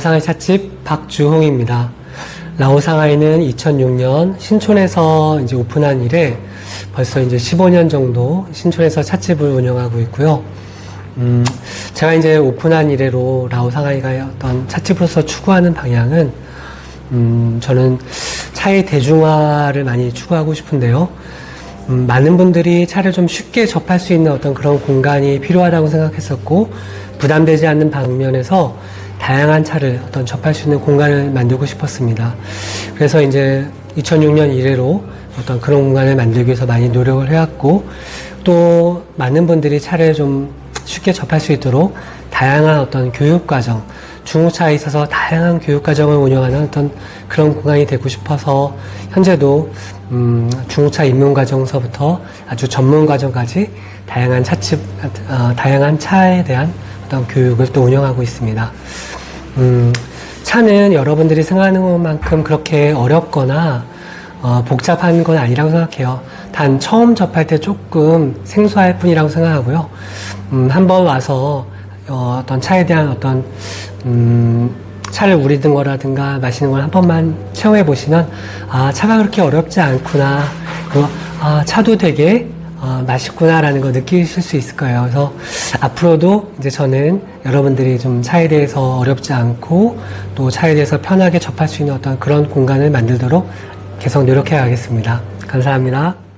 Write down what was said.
라오상하이 찻집 박주홍입니다. 라오상하이는 2006년 신촌에서 이제 오픈한 이래 벌써 이제 15년 정도 신촌에서 찻집을 운영하고 있고요. 음, 제가 이제 오픈한 이래로 라오상하이가 어떤 찻집으로서 추구하는 방향은 음, 저는 차의 대중화를 많이 추구하고 싶은데요. 음, 많은 분들이 차를 좀 쉽게 접할 수 있는 어떤 그런 공간이 필요하다고 생각했었고, 부담되지 않는 방면에서 다양한 차를 어떤 접할 수 있는 공간을 만들고 싶었습니다. 그래서 이제 2006년 이래로 어떤 그런 공간을 만들기 위해서 많이 노력을 해왔고, 또 많은 분들이 차를 좀 쉽게 접할 수 있도록 다양한 어떤 교육 과정, 중후차에 있어서 다양한 교육 과정을 운영하는 어떤 그런 공간이 되고 싶어서 현재도 음, 중후차 입문 과정서부터 아주 전문 과정까지 다양한 차집, 어, 다양한 차에 대한 어떤 교육을 또 운영하고 있습니다. 음, 차는 여러분들이 생각하는 것만큼 그렇게 어렵거나 어, 복잡한 건 아니라고 생각해요. 단 처음 접할 때 조금 생소할 뿐이라고 생각하고요. 음, 한번 와서 어, 떤 차에 대한 어떤 음, 차를 우리든 거라든가 마시는 걸 한 번만 체험해 보시면 아 차가 그렇게 어렵지 않구나 그리고 아 차도 되게 어, 맛있구나라는 거 느끼실 수 있을 거예요. 그래서 앞으로도 이제 저는 여러분들이 좀 차에 대해서 어렵지 않고 또 차에 대해서 편하게 접할 수 있는 어떤 그런 공간을 만들도록 계속 노력해 가겠습니다. 감사합니다.